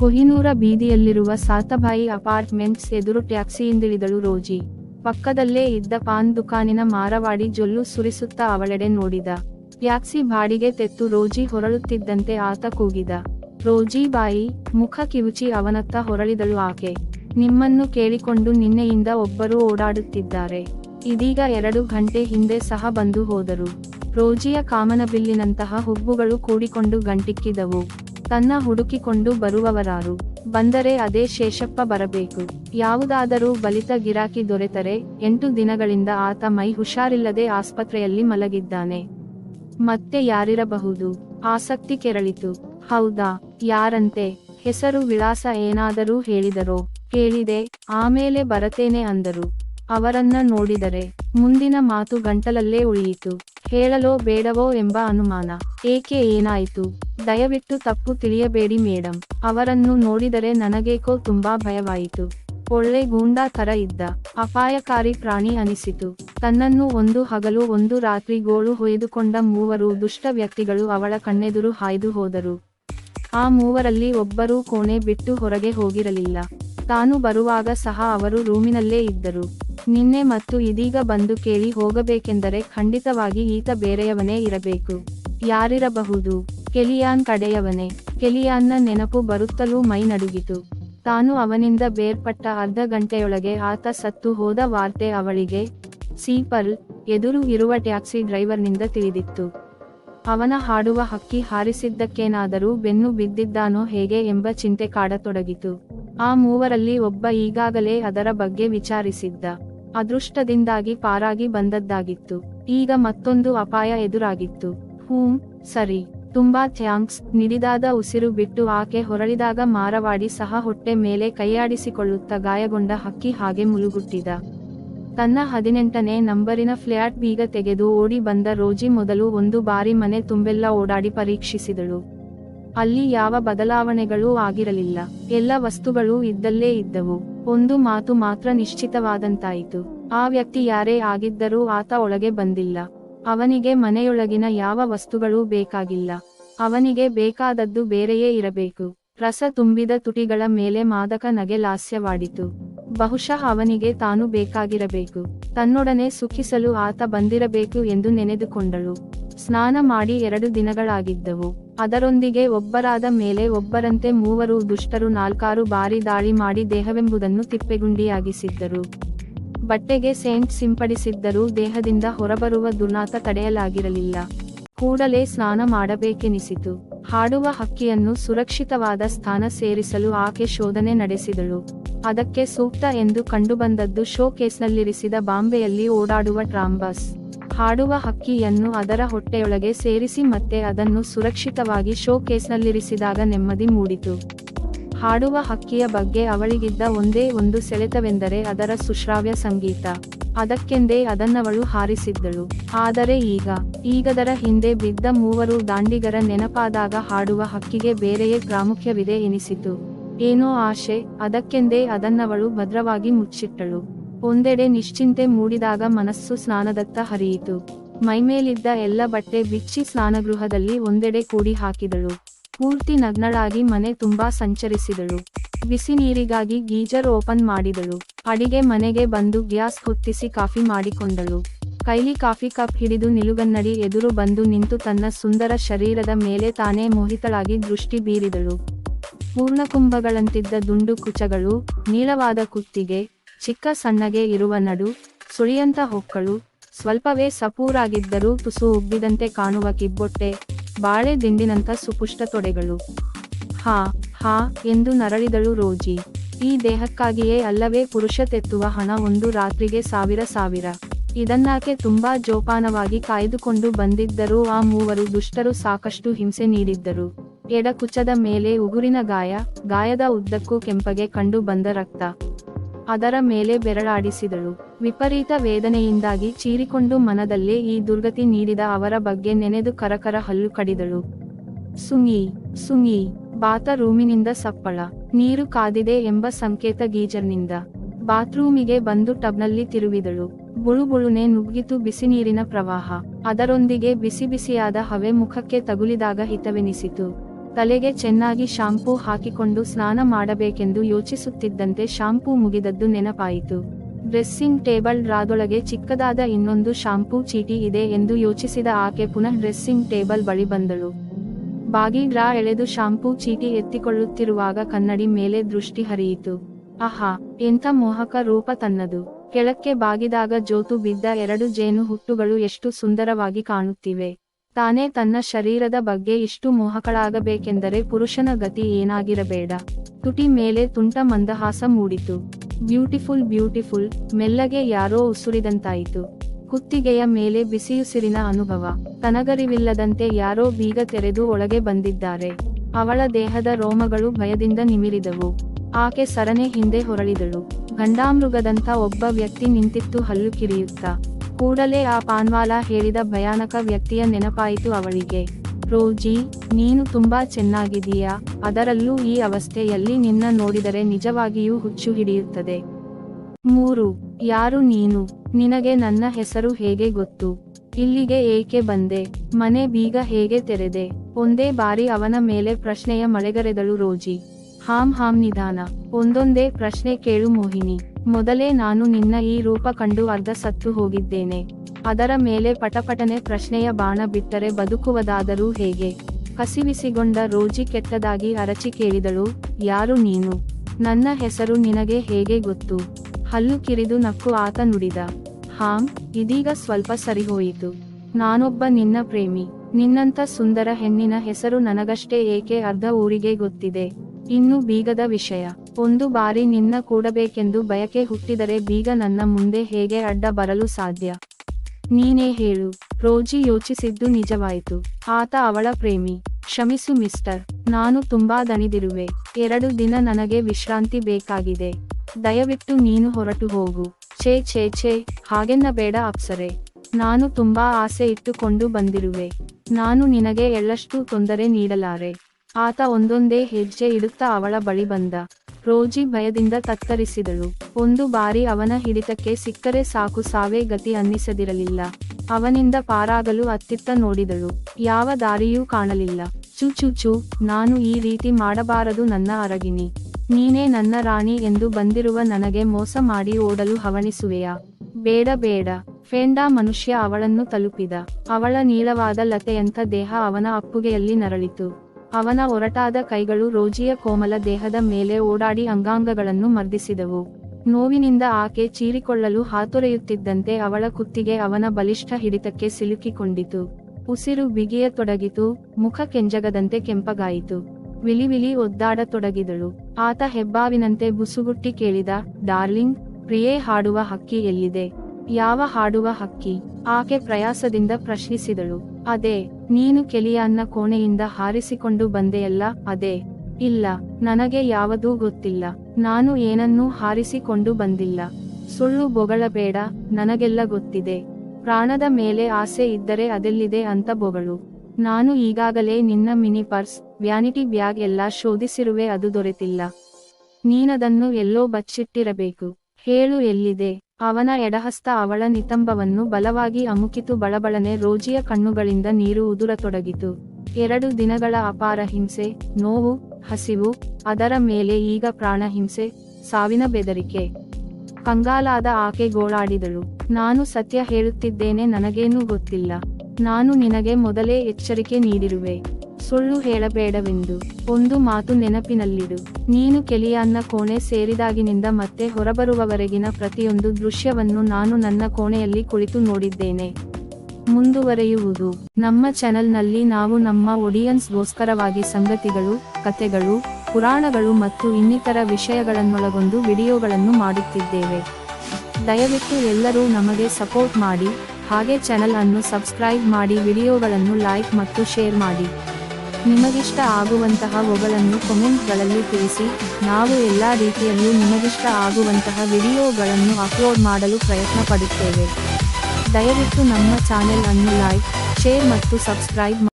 ಕೊಹಿನೂರ ಬೀದಿಯಲ್ಲಿರುವ ಸಾತಬಾಯಿ apartments ಎದುರು ಟ್ಯಾಕ್ಸಿಯಿಂದಿಳಿದಳು ರೋಜಿ. ಪಕ್ಕದಲ್ಲೇ ಇದ್ದ ಪಾನ್ ದುಕಾನಿನ ಮಾರವಾಡಿ ಜೊಲ್ಲು ಸುರಿಸುತ್ತಾ ಅವಳೆಡೆ ನೋಡಿದ. ಟ್ಯಾಕ್ಸಿ ಬಾಡಿಗೆ ತೆತ್ತು ರೋಜಿ ಹೊರಳುತ್ತಿದ್ದಂತೆ ಆತ ಕೂಗಿದ. ರೋಜಿ ಬಾಯಿ, ಮುಖ ಕಿವುಚಿ ಅವನತ್ತ ಹೊರಳಿದಳು ಆಕೆ. ನಿಮ್ಮನ್ನು ಕೇಳಿಕೊಂಡು ನಿನ್ನೆಯಿಂದ ಒಬ್ಬರು ಓಡಾಡುತ್ತಿದ್ದಾರೆ. ಇದೀಗ ಎರಡು ಗಂಟೆ ಹಿಂದೆ ಸಹ ಬಂದು ಹೋದರು. ರೋಜಿಯ ಕಾಮನಬಿಲ್ಲಿನಂತಹ ಹುಬ್ಬುಗಳು ಕೂಡಿಕೊಂಡು ಗಂಟಿಕ್ಕಿದವು. ತನ್ನ ಹುಡುಕಿಕೊಂಡು ಬರುವವರಾರು. ಬಂದರೆ ಅದೇ ಶೇಷಪ್ಪ ಬರಬೇಕು. ಯಾವುದಾದರೂ ಬಲಿತ ಗಿರಾಕಿ ದೊರೆತರೆ, ಎಂಟು ದಿನಗಳಿಂದ ಆತ ಮೈ ಹುಷಾರಿಲ್ಲದೆ ಆಸ್ಪತ್ರೆಯಲ್ಲಿ ಮಲಗಿದ್ದಾನೆ. ಮತ್ತೆ ಯಾರಿರಬಹುದು? ಆಸಕ್ತಿ ಕೆರಳಿತು. ಹೌದಾ? ಯಾರಂತೆ? ಹೆಸರು ವಿಳಾಸ ಏನಾದರೂ ಹೇಳಿದರೋ? ಕೇಳಿದೆ ಆಮೇಲೆ ಬರತೇನೆ ಅಂದರು. ಅವರನ್ನ ನೋಡಿದರೆ ಮುಂದಿನ ಮಾತು ಗಂಟಲಲ್ಲೇ ಉಳಿಯಿತು. ಹೇಳಲೋ ಬೇಡವೋ ಎಂಬ ಅನುಮಾನ. ಏಕೆ ಏನಾಯಿತು? ದಯವಿಟ್ಟು ತಪ್ಪು ತಿಳಿಯಬೇಡಿ ಮೇಡಂ. ಅವರನ್ನು ನೋಡಿದರೆ ನನಗೇಕೋ ತುಂಬಾ ಭಯವಾಯಿತು. ಒಳ್ಳೆ ಗೂಂಡಾ ತರ ಇದ್ದ. ಅಪಾಯಕಾರಿ ಪ್ರಾಣಿ ಅನಿಸಿತು. ತನ್ನನ್ನು ಒಂದು ಹಗಲು, ಒಂದು ರಾತ್ರಿ ಗೋಳು ಹೊಯ್ದುಕೊಂಡ ಮೂವರು ದುಷ್ಟ ವ್ಯಕ್ತಿಗಳು ಅವಳ ಕಣ್ಣೆದುರು ಹಾಯ್ದು ಹೋದರು. ಆ ಮೂವರಲ್ಲಿ ಒಬ್ಬರೂ ಕೋಣೆ ಬಿಟ್ಟು ಹೊರಗೆ ಹೋಗಿರಲಿಲ್ಲ. ತಾನು ಬರುವಾಗ ಸಹ ಅವರು ರೂಮಿನಲ್ಲೇ ಇದ್ದರು. ನಿನ್ನೆ ಮತ್ತು ಇದೀಗ ಬಂದು ಕೇಳಿ ಹೋಗಬೇಕೆಂದರೆ ಖಂಡಿತವಾಗಿ ಈತ ಬೇರೆಯವನೇ ಇರಬೇಕು. ಯಾರಿರಬಹುದು? ಕೆಲಿಯಾನ್ ಕಡೆಯವನೇ. ಕೆಲಿಯಾನ್ನ ನೆನಪು ಬರುತ್ತಲೂ ಮೈ ನಡುಗಿತು. ತಾನು ಅವನಿಂದ ಬೇರ್ಪಟ್ಟ ಅರ್ಧ ಗಂಟೆಯೊಳಗೆ ಆತ ಸತ್ತು ಹೋದ ವಾರ್ತೆ ಅವಳಿಗೆ ಸೀಪಲ್ ಎದುರು ಇರುವ ಟ್ಯಾಕ್ಸಿ ಡ್ರೈವರ್ನಿಂದ ತಿಳಿದಿತ್ತು. ಅವನ ಹಾಡುವ ಹಕ್ಕಿ ಹಾರಿಸಿದ್ದಕ್ಕೇನಾದರೂ ಬೆನ್ನು ಬಿದ್ದಿದ್ದಾನೋ ಹೇಗೆ ಎಂಬ ಚಿಂತೆ ಕಾಡತೊಡಗಿತು. ಆ ಮೂವರಲ್ಲಿ ಒಬ್ಬ ಈಗಾಗಲೇ ಅದರ ಬಗ್ಗೆ ವಿಚಾರಿಸಿದ್ದ. ಅದೃಷ್ಟದಿಂದಾಗಿ ಪಾರಾಗಿ ಬಂದದ್ದಾಗಿತ್ತು. ಈಗ ಮತ್ತೊಂದು ಅಪಾಯ ಎದುರಾಗಿತ್ತು. ಹೂಂ ಸರಿ. ತುಂಬಾ ಥ್ಯಾಂಕ್ಸ್. ನಿಡಿದಾದ ಉಸಿರು ಬಿಟ್ಟು ಆಕೆ ಹೊರಳಿದಾಗ ಮಾರವಾಡಿ ಸಹ ಹೊಟ್ಟೆ ಮೇಲೆ ಕೈಯಾಡಿಸಿಕೊಳ್ಳುತ್ತಾ ಗಾಯಗೊಂಡ ಹಕ್ಕಿ ಹಾಗೆ ಮುಳುಗುಟ್ಟಿದ. ತನ್ನ ಹದಿನೆಂಟನೇ ನಂಬರಿನ ಫ್ಲ್ಯಾಟ್ ಬೀಗ ತೆಗೆದು ಓಡಿ ಬಂದ ರೋಜಿ ಮೊದಲು ಒಂದು ಬಾರಿ ಮನೆ ತುಂಬೆಲ್ಲ ಓಡಾಡಿ ಪರೀಕ್ಷಿಸಿದಳು. ಅಲ್ಲಿ ಯಾವ ಬದಲಾವಣೆಗಳೂ ಆಗಿರಲಿಲ್ಲ. ಎಲ್ಲ ವಸ್ತುಗಳೂ ಇದ್ದಲ್ಲೇ ಇದ್ದವು. ಒಂದು ಮಾತು ಮಾತ್ರ ನಿಶ್ಚಿತವಾದಂತಾಯಿತು. ಆ ವ್ಯಕ್ತಿ ಯಾರೇ ಆಗಿದ್ದರೂ ಆತ ಒಳಗೆ ಬಂದಿಲ್ಲ. ಅವನಿಗೆ ಮನೆಯೊಳಗಿನ ಯಾವ ವಸ್ತುಗಳೂ ಬೇಕಾಗಿಲ್ಲ. ಅವನಿಗೆ ಬೇಕಾದದ್ದು ಬೇರೆಯೇ ಇರಬೇಕು. ರಸ ತುಂಬಿದ ತುಟಿಗಳ ಮೇಲೆ ಮಾದಕ ನಗೆ ಲಾಸ್ಯವಾಡಿತು. ಬಹುಶಃ ಅವನಿಗೆ ತಾನು ಬೇಕಾಗಿರಬೇಕು. ತನ್ನೊಡನೆ ಸುಖಿಸಲು ಆತ ಬಂದಿರಬೇಕು ಎಂದು ನೆನೆದುಕೊಂಡಳು. ಸ್ನಾನ ಮಾಡಿ ಎರಡು ದಿನಗಳಾಗಿದ್ದವು. ಅದರೊಂದಿಗೆ ಒಬ್ಬರಾದ ಮೇಲೆ ಒಬ್ಬರಂತೆ ಮೂವರು ದುಷ್ಟರು ನಾಲ್ಕಾರು ಬಾರಿ ದಾಳಿ ಮಾಡಿ ದೇಹವೆಂಬುದನ್ನು ತಿಪ್ಪೆಗುಂಡಿಯಾಗಿಸಿದ್ದರು. ಬಟ್ಟೆಗೆ ಸೇಂಟ್ ಸಿಂಪಡಿಸಿದ್ದರೂ ದೇಹದಿಂದ ಹೊರಬರುವ ದುರ್ನಾತ ತಡೆಯಲಾಗಿರಲಿಲ್ಲ. ಕೂಡಲೇ ಸ್ನಾನ ಮಾಡಬೇಕೆನಿಸಿತು. ಹಾಡುವ ಹಕ್ಕಿಯನ್ನು ಸುರಕ್ಷಿತವಾದ ಸ್ಥಾನ ಸೇರಿಸಲು ಆಕೆ ಶೋಧನೆ ನಡೆಸಿದಳು. ಅದಕ್ಕೆ ಸೂಕ್ತ ಎಂದು ಕಂಡುಬಂದದ್ದು ಶೋ ಕೇಸ್ನಲ್ಲಿರಿಸಿದ ಬಾಂಬೆಯಲ್ಲಿ ಓಡಾಡುವ ಟ್ರಾಂಬಸ್. ಹಾಡುವ ಹಕ್ಕಿಯನ್ನು ಅದರ ಹೊಟ್ಟೆಯೊಳಗೆ ಸೇರಿಸಿ ಮತ್ತೆ ಅದನ್ನು ಸುರಕ್ಷಿತವಾಗಿ ಶೋ ಕೇಸ್ನಲ್ಲಿರಿಸಿದಾಗ ನೆಮ್ಮದಿ ಮೂಡಿತು. ಹಾಡುವ ಹಕ್ಕಿಯ ಬಗ್ಗೆ ಅವಳಿಗಿದ್ದ ಒಂದೇ ಒಂದು ಸೆಳೆತವೆಂದರೆ ಅದರ ಸುಶ್ರಾವ್ಯ ಸಂಗೀತ. ಅದಕ್ಕೆಂದೇ ಅದನ್ನವಳು ಹಾರಿಸಿದ್ದಳು. ಆದರೆ ಈಗ, ಈಗದರ ಹಿಂದೆ ಬಿದ್ದ ಮೂವರು ದಾಂಡಿಗರ ನೆನಪಾದಾಗ ಹಾಡುವ ಹಕ್ಕಿಗೆ ಬೇರೆಯೇ ಪ್ರಾಮುಖ್ಯವಿದೆ ಎನಿಸಿತು. ಏನೋ ಆಶೆ, ಅದಕ್ಕೆಂದೇ ಅದನ್ನವಳು ಭದ್ರವಾಗಿ ಮುಚ್ಚಿಟ್ಟಳು. ಒಂದೆಡೆ ನಿಶ್ಚಿಂತೆ ಮೂಡಿದಾಗ ಮನಸ್ಸು ಸ್ನಾನದತ್ತ ಹರಿಯಿತು. ಮೈಮೇಲಿದ್ದ ಎಲ್ಲ ಬಟ್ಟೆ ಬಿಚ್ಚಿ ಸ್ನಾನಗೃಹದಲ್ಲಿ ಒಂದೆಡೆ ಕೂಡಿ ಹಾಕಿದಳು. ಪೂರ್ತಿ ನಗ್ನಳಾಗಿ ಮನೆ ತುಂಬಾ ಸಂಚರಿಸಿದಳು. ಬಿಸಿ ನೀರಿಗಾಗಿ ಗೀಜರ್ ಓಪನ್ ಮಾಡಿದಳು. ಅಡಿಗೆ ಮನೆಗೆ ಬಂದು ಗ್ಯಾಸ್ ಹೊತ್ತಿಸಿ ಕಾಫಿ ಮಾಡಿಕೊಂಡಳು. ಕೈಲಿ ಕಾಫಿ ಕಪ್ ಹಿಡಿದು ನಿಲುಗನ್ನಡಿ ಎದುರು ಬಂದು ನಿಂತು ತನ್ನ ಸುಂದರ ಶರೀರದ ಮೇಲೆ ತಾನೇ ಮೋಹಿತಳಾಗಿ ದೃಷ್ಟಿ ಬೀರಿದಳು. ಪೂರ್ಣಕುಂಭಗಳಂತಿದ್ದ ದುಂಡು ಕುಚಗಳು, ನೀಳವಾದ ಕುತ್ತಿಗೆ ಚಿಕ್ಕ ಸಣ್ಣಗೆ ಇರುವ ನಡು, ಸುಳಿಯಂತ ಹೊಕ್ಕಳು, ಸ್ವಲ್ಪವೇ ಸಪೂರಾಗಿದ್ದರೂ ತುಸು ಉಬ್ಬಿದಂತೆ ಕಾಣುವ ಕಿಬ್ಬೊಟ್ಟೆ, ಬಾಳೆ ದಿಂಡಿನಂತ ಸುಪುಷ್ಟ ತೊಡೆಗಳು. ಹಾ ಹಾ, ಎಂದು ನರಳಿದಳು ರೋಜಿ. ಈ ದೇಹಕ್ಕಾಗಿಯೇ ಅಲ್ಲವೇ ಪುರುಷ ತೆತ್ತುವ ಹಣ ಒಂದು ರಾತ್ರಿಗೆ ಸಾವಿರ ಸಾವಿರ. ಇದನ್ನಾಕೆ ತುಂಬಾ ಜೋಪಾನವಾಗಿ ಕಾಯ್ದುಕೊಂಡು ಬಂದಿದ್ದರೂ ಆ ಮೂವರು ದುಷ್ಟರು ಸಾಕಷ್ಟು ಹಿಂಸೆ ನೀಡಿದ್ದರು. ಎಡಕುಚದ ಮೇಲೆ ಉಗುರಿನ ಗಾಯ, ಗಾಯದ ಉದ್ದಕ್ಕೂ ಕೆಂಪಗೆ ಕಂಡು ಬಂದ ರಕ್ತ. ಅದರ ಮೇಲೆ ಬೆರಳಾಡಿಸಿದಳು. ವಿಪರೀತ ವೇದನೆಯಿಂದಾಗಿ ಚೀರಿಕೊಂಡು ಮನದಲ್ಲೇ ಈ ದುರ್ಗತಿ ನೀಡಿದ ಅವರ ಬಗ್ಗೆ ನೆನೆದು ಕರಕರ ಹಲ್ಲು ಕಡಿದಳು. ಸುಂಗಿ ಸುಂಗಿ ಬಾತ ರೂಮಿನಿಂದ ಸಪ್ಪಳ, ನೀರು ಕಾದಿದೆ ಎಂಬ ಸಂಕೇತ ಗೀಜರ್ನಿಂದ. ಬಾತ್ರೂಮಿಗೆ ಬಂದು ಟಬ್ನಲ್ಲಿ ತಿರುವಿದಳು ಬುಳುಬುಳುನೆ ನುಗ್ಗಿತು ಬಿಸಿ ನೀರಿನ ಪ್ರವಾಹ. ಅದರೊಂದಿಗೆ ಬಿಸಿ ಬಿಸಿಯಾದ ಹವೆ ಮುಖಕ್ಕೆ ತಗುಲಿದಾಗ ಹಿತವೆನಿಸಿತು. ತಲೆಗೆ ಚೆನ್ನಾಗಿ ಶಾಂಪೂ ಹಾಕಿಕೊಂಡು ಸ್ನಾನ ಮಾಡಬೇಕೆಂದು ಯೋಚಿಸುತ್ತಿದ್ದಂತೆ ಶಾಂಪೂ ಮುಗಿದದ್ದು ನೆನಪಾಯಿತು. ಡ್ರೆಸ್ಸಿಂಗ್ ಟೇಬಲ್ ರಾದೊಳಗೆ ಚಿಕ್ಕದಾದ ಇನ್ನೊಂದು ಶಾಂಪೂ ಚೀಟಿ ಇದೆ ಎಂದು ಯೋಚಿಸಿದ ಆಕೆ ಪುನಃ ಡ್ರೆಸ್ಸಿಂಗ್ ಟೇಬಲ್ ಬಳಿ ಬಂದಳು. ಬಾಗಿ ಡ್ರಾ ಎಳೆದು ಶಾಂಪೂ ಚೀಟಿ ಎತ್ತಿಕೊಳ್ಳುತ್ತಿರುವಾಗ ಕನ್ನಡಿ ಮೇಲೆ ದೃಷ್ಟಿ ಹರಿಯಿತು. ಆಹಾ, ಎಂಥ ಮೋಹಕ ರೂಪ ತನ್ನದು. ಕೆಳಕ್ಕೆ ಬಾಗಿದಾಗ ಜೋತು ಬಿದ್ದ ಎರಡು ಜೇನು ಹುಟ್ಟುಗಳು ಎಷ್ಟು ಸುಂದರವಾಗಿ ಕಾಣುತ್ತಿವೆ. ತಾನೇ ತನ್ನ ಶರೀರದ ಬಗ್ಗೆ ಇಷ್ಟು ಮೋಹಕಳಾಗಬೇಕೆಂದರೆ ಪುರುಷನ ಗತಿ ಏನಾಗಿರಬೇಡ. ತುಟಿ ಮೇಲೆ ತುಂಟ ಮಂದಹಾಸ ಮೂಡಿತು. ಬ್ಯೂಟಿಫುಲ್ ಬ್ಯೂಟಿಫುಲ್, ಮೆಲ್ಲಗೆ ಯಾರೋ ಉಸುರಿದಂತಾಯಿತು. ಕುತ್ತಿಗೆಯ ಮೇಲೆ ಬಿಸಿಯುಸಿರಿನ ಅನುಭವ. ತನಗರಿವಿಲ್ಲದಂತೆ ಯಾರೋ ಬೀಗ ತೆರೆದು ಒಳಗೆ ಬಂದಿದ್ದಾರೆ. ಅವಳ ದೇಹದ ರೋಮಗಳು ಭಯದಿಂದ ನಿಮಿರಿದವು. ಆಕೆ ಸರನೆ ಹಿಂದೆ ಹೊರಳಿದಳು. ಗಂಡಾಮೃಗದಂಥ ಒಬ್ಬ ವ್ಯಕ್ತಿ ನಿಂತಿತ್ತು ಹಲ್ಲು ಕಿರಿಯುತ್ತಾ. ಕೂಡಲೇ ಆ ಪಾನ್ವಾಲಾ ಹೇಳಿದ ಭಯಾನಕ ವ್ಯಕ್ತಿಯ ನೆನಪಾಯಿತು ಅವಳಿಗೆ. ರೋಜಿ, ನೀನು ತುಂಬಾ ಚೆನ್ನಾಗಿದೀಯಾ ಅದರಲ್ಲೂ ಈ ಅವಸ್ಥೆಯಲ್ಲಿ ನಿನ್ನ ನೋಡಿದರೆ ನಿಜವಾಗಿಯೂ ಹುಚ್ಚು ಹಿಡಿಯುತ್ತದೆ. ಮೂರು, ಯಾರು ನೀನು? ನಿನಗೆ ನನ್ನ ಹೆಸರು ಹೇಗೆ ಗೊತ್ತು? ಇಲ್ಲಿಗೆ ಏಕೆ ಬಂದೆ? ಮನೆ ಬೀಗ ಹೇಗೆ ತೆರೆದೆ? ಒಂದೇ ಬಾರಿ ಅವನ ಮೇಲೆ ಪ್ರಶ್ನೆಯ ಮಳೆಗರೆದಳು ರೋಜಿ. ಹಾಂ ಹಾಂ ನಿಧಾನ. ಒಂದೊಂದೇ ಪ್ರಶ್ನೆ ಕೇಳು ಮೋಹಿನಿ. ಮೊದಲೇ ನಾನು ನಿನ್ನ ಈ ರೂಪ ಕಂಡು ಅರ್ಧ ಸತ್ತು ಹೋಗಿದ್ದೇನೆ. ಅದರ ಮೇಲೆ ಪಟಪಟನೆ ಪ್ರಶ್ನೆಯ ಬಾಣ ಬಿಟ್ಟರೆ ಬದುಕುವುದಾದರೂ ಹೇಗೆ? ಕಸಿವಿಸಿಗೊಂಡ ರೋಜಿ ಕೆಟ್ಟದಾಗಿ ಅರಚಿ ಕೇಳಿದಳು, ಯಾರು ನೀನು? ನನ್ನ ಹೆಸರು ನಿನಗೆ ಹೇಗೆ ಗೊತ್ತು? ಹಲ್ಲು ಕಿರಿದು ನಕ್ಕು ಆತ ನುಡಿದ. ಹಾಂ, ಇದೀಗ ಸ್ವಲ್ಪ ಸರಿಹೋಯಿತು. ನಾನೊಬ್ಬ ನಿನ್ನ ಪ್ರೇಮಿ. ನಿನ್ನಂಥ ಸುಂದರ ಹೆಣ್ಣಿನ ಹೆಸರು ನನಗಷ್ಟೇ ಏಕೆ ಅರ್ಧ ಊರಿಗೆ ಗೊತ್ತಿದೆ? ಇನ್ನು ಬೀಗದ ವಿಷಯ. ಒಂದು ಬಾರಿ ನಿನ್ನ ಕೂಡಬೇಕೆಂದು ಬಯಕೆ ಹುಟ್ಟಿದರೆ ಬೀಗ ನನ್ನ ಮುಂದೆ ಹೇಗೆ ಅಡ್ಡ ಬರಲು ಸಾಧ್ಯ? ನೀನೇ ಹೇಳು, ರೋಜಿ ಯೋಚಿಸಿದ್ದು ನಿಜವಾಯಿತು. ಆತ ಅವಳ ಪ್ರೇಮಿ. ಕ್ಷಮಿಸು ಮಿಸ್ಟರ್, ನಾನು ತುಂಬಾ ದಣಿದಿರುವೆ. ಎರಡು ದಿನ ನನಗೆ ವಿಶ್ರಾಂತಿ ಬೇಕಾಗಿದೆ. ದಯವಿಟ್ಟು ನೀನು ಹೊರಟು ಹೋಗು. ಛೇ ಛೇ ಛೇ, ಹಾಗೆನ್ನಬೇಡ ಅಪ್ಸರೆ. ನಾನು ತುಂಬಾ ಆಸೆ ಇಟ್ಟುಕೊಂಡು ಬಂದಿರುವೆ. ನಾನು ನಿನಗೆ ಎಳ್ಳಷ್ಟು ತೊಂದರೆ ನೀಡಲಾರೆ. ಆತ ಒಂದೊಂದೇ ಹೆಜ್ಜೆ ಇಡುತ್ತಾ ಅವಳ ಬಳಿ ಬಂದ. ರೋಜಿ ಭಯದಿಂದ ತತ್ತರಿಸಿದಳು. ಒಂದು ಬಾರಿ ಅವನ ಹಿಡಿತಕ್ಕೆ ಸಿಕ್ಕರೆ ಸಾಕು ಸಾವೇ ಗತಿ ಅನ್ನಿಸದಿರಲಿಲ್ಲ. ಅವನಿಂದ ಪಾರಾಗಲು ಅತ್ತಿತ್ತ ನೋಡಿದಳು. ಯಾವ ದಾರಿಯೂ ಕಾಣಲಿಲ್ಲ. ಚು ಚು ಚು ನಾನು ಈ ರೀತಿ ಮಾಡಬಾರದು ನನ್ನ ಅರಗಿನಿ ನೀನೇ ನನ್ನ ರಾಣಿ ಎಂದು ಬಂದಿರುವ ನನಗೆ ಮೋಸ ಮಾಡಿ ಓಡಲು ಹವಣಿಸುವೆಯಾ? ಬೇಡ ಬೇಡ. ಫೆಂಡಾ ಮನುಷ್ಯ ಅವಳನ್ನು ತಲುಪಿದ. ಅವಳ ನೀಳವಾದ ಲತೆಯಂಥ ದೇಹ ಅವನ ಅಪ್ಪುಗೆಯಲ್ಲಿ ನರಳಿತು. ಅವನ ಒರಟಾದ ಕೈಗಳು ರೋಜಿಯ ಕೋಮಲ ದೇಹದ ಮೇಲೆ ಓಡಾಡಿ ಅಂಗಾಂಗಗಳನ್ನು ಮರ್ದಿಸಿದವು. ನೋವಿನಿಂದ ಆಕೆ ಚೀರಿಕೊಳ್ಳಲು ಹಾತೊರೆಯುತ್ತಿದ್ದಂತೆ ಅವಳ ಕುತ್ತಿಗೆ ಅವನ ಬಲಿಷ್ಠ ಹಿಡಿತಕ್ಕೆ ಸಿಲುಕಿಕೊಂಡಿತು. ಉಸಿರು ಬಿಗಿಯ ತೊಡಗಿತು, ಮುಖ ಕೆಂಜಗದಂತೆ ಕೆಂಪಗಾಯಿತು. ವಿಲಿವಿಲಿ ವಿಲಿ ಒದ್ದಾಡತೊಡಗಿದಳು. ಆತ ಹೆಬ್ಬಾವಿನಂತೆ ಬುಸುಗುಟ್ಟಿ ಕೇಳಿದ, ಡಾರ್ಲಿಂಗ್, ಪ್ರಿಯೇ ಹಾಡುವ ಹಕ್ಕಿ ಎಲ್ಲಿದೆ? ಯಾವ ಹಾಡುವ ಹಕ್ಕಿ? ಆಕೆ ಪ್ರಯಾಸದಿಂದ ಪ್ರಶ್ನಿಸಿದಳು. ಅದೇ, ನೀನು ಕೆಲಿಯಾನ್ನ ಕೋಣೆಯಿಂದ ಹಾರಿಸಿಕೊಂಡು ಬಂದೆಯಲ್ಲ, ಅದೇ. ಇಲ್ಲ, ನನಗೆ ಯಾವುದೂ ಗೊತ್ತಿಲ್ಲ. ನಾನು ಏನನ್ನೂ ಹಾರಿಸಿಕೊಂಡು ಬಂದಿಲ್ಲ. ಸುಳ್ಳು ಬೊಗಳಬೇಡ, ನನಗೆಲ್ಲ ಗೊತ್ತಿದೆ. ಪ್ರಾಣದ ಮೇಲೆ ಆಸೆ ಇದ್ದರೆ ಅದೆಲ್ಲಿದೆ ಅಂತ ಬೊಗಳು. ನಾನು ಈಗಾಗಲೇ ನಿನ್ನ ಮಿನಿ ಪರ್ಸ್, ವ್ಯಾನಿಟಿ ಬ್ಯಾಗ್ ಎಲ್ಲ ಶೋಧಿಸಿರುವೆ, ಅದು ದೊರೆತಿಲ್ಲ. ನೀನದನ್ನು ಎಲ್ಲೋ ಬಚ್ಚಿಟ್ಟಿರಬೇಕು. ಹೇಳು, ಎಲ್ಲಿದೆ? ಅವನ ಎಡಹಸ್ತ ಅವಳ ನಿತಂಬವನ್ನು ಬಲವಾಗಿ ಅಮುಕಿತು ಬಳಬಳನೆ ರೋಜಿಯ ಕಣ್ಣುಗಳಿಂದ ನೀರು ಉದುರತೊಡಗಿತು. ಎರಡು ದಿನಗಳ ಅಪಾರ ಹಿಂಸೆ, ನೋವು, ಹಸಿವು, ಅದರ ಮೇಲೆ ಈಗ ಪ್ರಾಣ ಹಿಂಸೆ, ಸಾವಿನ ಬೆದರಿಕೆ. ಕಂಗಾಲಾದ ಆಕೆ ಗೋಳಾಡಿದಳು. ನಾನು ಸತ್ಯ ಹೇಳುತ್ತಿದ್ದೇನೆ ನನಗೇನೂ ಗೊತ್ತಿಲ್ಲ. ನಾನು ನಿನಗೆ ಮೊದಲೇ ಎಚ್ಚರಿಕೆ ನೀಡಿರುವೆ. ಸುಳ್ಳು ಹೇಳಬೇಡವೆಂದು. ಒಂದು ಮಾತು ನೆನಪಿನಲ್ಲಿಡು. ನೀನು ಕೆಲಿಯಾನ್ನ ಕೋಣೆ ಸೇರಿದಾಗಿನಿಂದ ಮತ್ತೆ ಹೊರಬರುವವರೆಗಿನ ಪ್ರತಿಯೊಂದು ದೃಶ್ಯವನ್ನು ನಾನು ನನ್ನ ಕೋಣೆಯಲ್ಲಿ ಕುಳಿತು ನೋಡಿದ್ದೇನೆ. ಮುಂದುವರೆಯುವುದು. ನಮ್ಮ ಚಾನೆಲ್ನಲ್ಲಿ ನಾವು ನಮ್ಮ ಒಡಿಯನ್ಸ್ಗೋಸ್ಕರವಾಗಿ ಸಂಗತಿಗಳು ಕತೆಗಳು ಪುರಾಣಗಳು ಮತ್ತು ಇನ್ನಿತರ ವಿಷಯಗಳನ್ನೊಳಗೊಂಡು ವಿಡಿಯೋಗಳನ್ನು ಮಾಡುತ್ತಿದ್ದೇವೆ. ದಯವಿಟ್ಟು ಎಲ್ಲರೂ ನಮಗೆ ಸಪೋರ್ಟ್ ಮಾಡಿ. ಹಾಗೆ ಚಾನೆಲ್ ಅನ್ನು ಸಬ್ಸ್ಕ್ರೈಬ್ ಮಾಡಿ, ವಿಡಿಯೋಗಳನ್ನು ಲೈಕ್ ಮತ್ತು ಶೇರ್ ಮಾಡಿ. ನಿಮಗಿಷ್ಟ ಆಗುವಂತಹ ಒಗಳನ್ನು ಕಮೆಂಟ್ಗಳಲ್ಲಿ ತಿಳಿಸಿ, ನಾವು ಎಲ್ಲ ರೀತಿಯಲ್ಲೂ ನಿಮಗಿಷ್ಟ ಆಗುವಂತಹ ವಿಡಿಯೋಗಳನ್ನು ಅಪ್ಲೋಡ್ ಮಾಡಲು ಪ್ರಯತ್ನ ಪಡುತ್ತೇವೆ ದಯವಿಟ್ಟು ನಮ್ಮ ಚಾನೆಲ್ ಅನ್ನು ಲೈಕ್, ಶೇರ್ ಮತ್ತು ಸಬ್ಸ್ಕ್ರೈಬ್